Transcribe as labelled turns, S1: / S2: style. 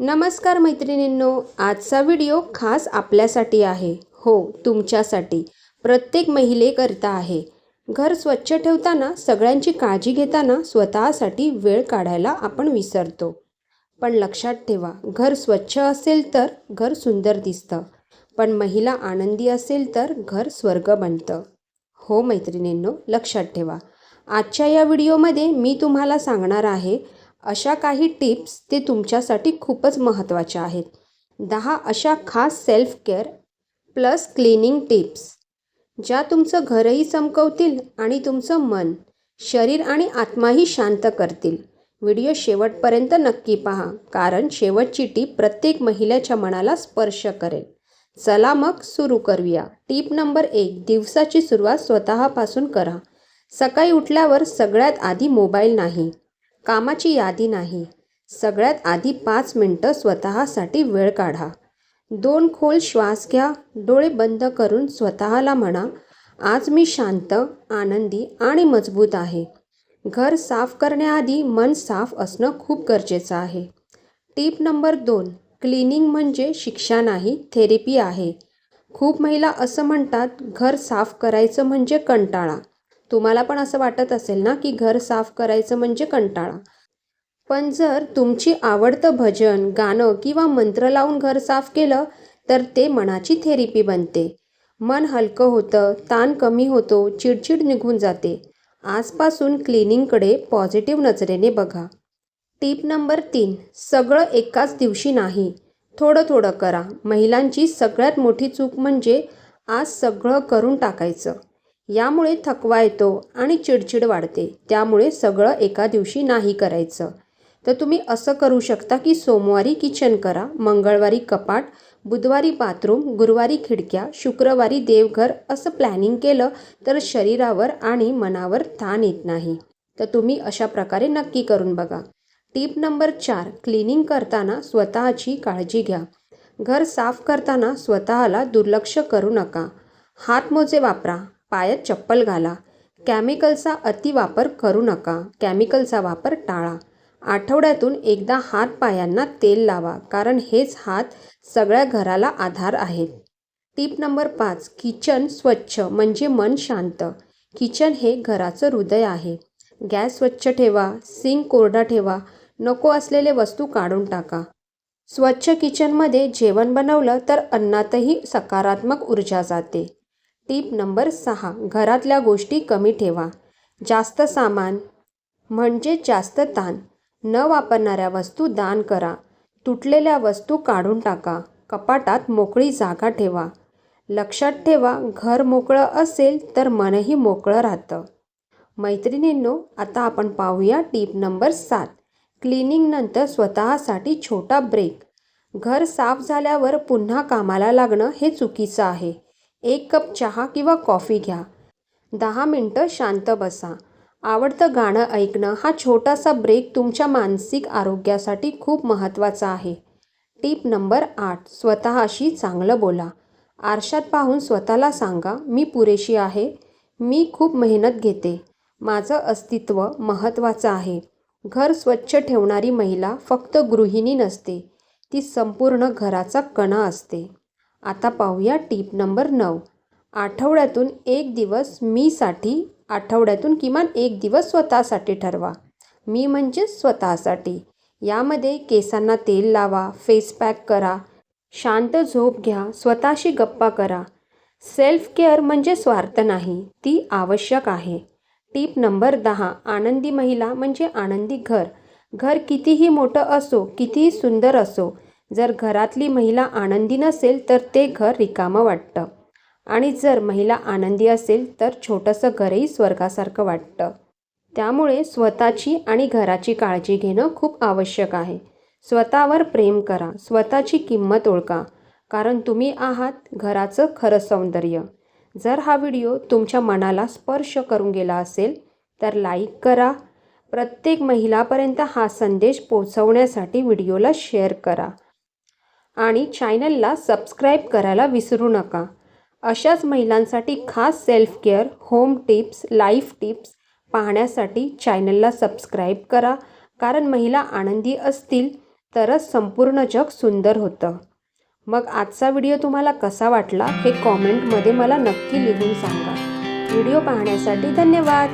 S1: नमस्कार मैत्रिणींनो आजचा व्हिडिओ खास आपल्यासाठी आहे. हो तुमच्यासाठी. प्रत्येक महिलेकरिता आहे. घर स्वच्छ ठेवताना सगळ्यांची काळजी घेताना स्वतःसाठी वेळ काढायला आपण विसरतो. पण लक्षात ठेवा घर स्वच्छ असेल तर घर सुंदर दिसतं. पण महिला आनंदी असेल तर घर स्वर्ग बनतं. हो मैत्रिणींनो लक्षात ठेवा. आजच्या या व्हिडिओमध्ये मी तुम्हाला सांगणार आहे अशा काही टिप्स ते तुमच्यासाठी खूपच महत्त्वाच्या आहेत. दहा अशा खास self care plus cleaning tips ज्या तुमचं घरही चमकवतील आणि तुमचं मन शरीर आणि आत्माही शांत करतील. व्हिडिओ शेवटपर्यंत नक्की पहा कारण शेवटची टीप प्रत्येक महिलेच्या मनाला स्पर्श करेल. चला मग सुरू करूया. टीप नंबर एक दिवसाची सुरुवात स्वतःपासून करा. सकाळी उठल्यावर सगळ्यात आधी मोबाईल नाही. कामाची यादी नाही. सगळ्यात आधी पाच मिनटं स्वतःसाठी वेळ काढा. दोन खोल श्वास घ्या. डोळे बंद करून स्वतःला म्हणा आज मी शांत आनंदी आणि मजबूत आहे. घर साफ करण्याआधी मन साफ असणं खूप गरजेचं आहे. टीप नंबर दोन क्लिनिंग म्हणजे शिक्षा नाही थेरपी आहे. खूप महिला असं म्हणतात घर साफ करायचं म्हणजे कंटाळा. तुम्हाला पण असं वाटत असेल ना की घर साफ करायचं म्हणजे कंटाळा. पण जर तुमची आवडतं भजन गाणं किंवा मंत्र लावून घर साफ केलं तर ते मनाची थेरपी बनते. मन हलकं होतं ताण कमी होतो चिडचिड निघून जाते. आजपासून क्लिनिंगकडे पॉझिटिव्ह नजरेने बघा. टीप नंबर तीन सगळं एकाच दिवशी नाही. थोडं थोडं करा. महिलांची सगळ्यात मोठी चूक म्हणजे आज सगळं करून टाकायचं. यामुळे थकवा येतो आणि चिडचिड वाढते. त्यामुळे सगळं एका दिवशी नाही करायचं. तर तुम्ही असं करू शकता की सोमवारी किचन करा मंगळवारी कपाट बुधवारी बाथरूम गुरुवारी खिडक्या शुक्रवारी देवघर असं प्लॅनिंग केलं तर शरीरावर आणि मनावर ताण येत नाही. तर तुम्ही अशा प्रकारे नक्की करून बघा. टीप नंबर चार क्लिनिंग करताना स्वतःची काळजी घ्या. घर साफ करताना स्वतःला दुर्लक्ष करू नका. हातमोजे वापरा. पायात चप्पल घाला. कॅमिकलचा अतिवापर करू नका. कॅमिकलचा वापर टाळा. आठवड्यातून एकदा हात पायांना तेल लावा कारण हेच हात सगळ्या घराला आधार आहेत. टीप नंबर पाच किचन स्वच्छ म्हणजे मन शांत. किचन हे घराचं हृदय आहे. गॅस स्वच्छ ठेवा सिंक कोरडा ठेवा नको असलेले वस्तू काढून टाका. स्वच्छ किचनमध्ये जेवण बनवलं तर अन्नातही सकारात्मक ऊर्जा जाते. टीप नंबर सहा घरातल्या गोष्टी कमी ठेवा. जास्त सामान म्हणजे जास्त ताण. न वापरणाऱ्या वस्तू दान करा. तुटलेल्या वस्तू काढून टाका. कपाटात मोकळी जागा ठेवा. लक्षात ठेवा घर मोकळं असेल तर मनही मोकळं राहतं. मैत्रिणींनो आता आपण पाहूया टीप नंबर सात. क्लिनिंगनंतर स्वतःसाठी छोटा ब्रेक. घर साफ झाल्यावर पुन्हा कामाला लागणं हे चुकीचं आहे. एक कप चहा किंवा कॉफी घ्या. दहा मिनटं शांत बसा. आवडतं गाणं ऐकणं हा छोटासा ब्रेक तुमच्या मानसिक आरोग्यासाठी खूप महत्त्वाचा आहे. टीप नंबर आठ स्वतःशी चांगलं बोला. आरशात पाहून स्वतःला सांगा मी पुरेशी आहे. मी खूप मेहनत घेते. माझं अस्तित्व महत्त्वाचं आहे. घर स्वच्छ ठेवणारी महिला फक्त गृहिणी नसते. ती संपूर्ण घराचा कणा असते. आता पाहूया टीप नंबर नऊ. आठवड्यातून एक दिवस मीसाठी आठवड्यातून किमान एक दिवस स्वतःसाठी ठरवा. मी म्हणजे स्वतःसाठी. यामध्ये केसांना तेल लावा फेस पॅक करा शांत झोप घ्या स्वतःशी गप्पा करा. सेल्फ केअर म्हणजे स्वार्थ नाही ती आवश्यक आहे. टीप नंबर दहा आनंदी महिला म्हणजे आनंदी घर. घर कितीही मोठं असो कितीही सुंदर असो जर घरातली महिला आनंदी नसेल तर ते घर रिकामं वाटतं. आणि जर महिला आनंदी असेल तर छोटंसं घरही स्वर्गासारखं वाटतं. त्यामुळे स्वतःची आणि घराची काळजी घेणं खूप आवश्यक आहे. स्वतःवर प्रेम करा स्वतःची किंमत ओळखा कारण तुम्ही आहात घराचं खरं सौंदर्य. जर हा व्हिडिओ तुमच्या मनाला स्पर्श करून गेला असेल तर लाईक करा. प्रत्येक महिलापर्यंत हा संदेश पोचवण्यासाठी व्हिडिओला शेअर करा. आणि चॅनलला सबस्क्राईब करायला विसरू नका. अशाच महिलांसाठी खास self care home tips life tips पाहण्यासाठी चॅनलला सबस्क्राईब करा. कारण महिला आनंदी असतील तरच संपूर्ण जग सुंदर होतं. मग आजचा व्हिडिओ तुम्हाला कसा वाटला हे कॉमेंटमध्ये मला नक्की लिहून सांगा. व्हिडिओ पाहण्यासाठी धन्यवाद!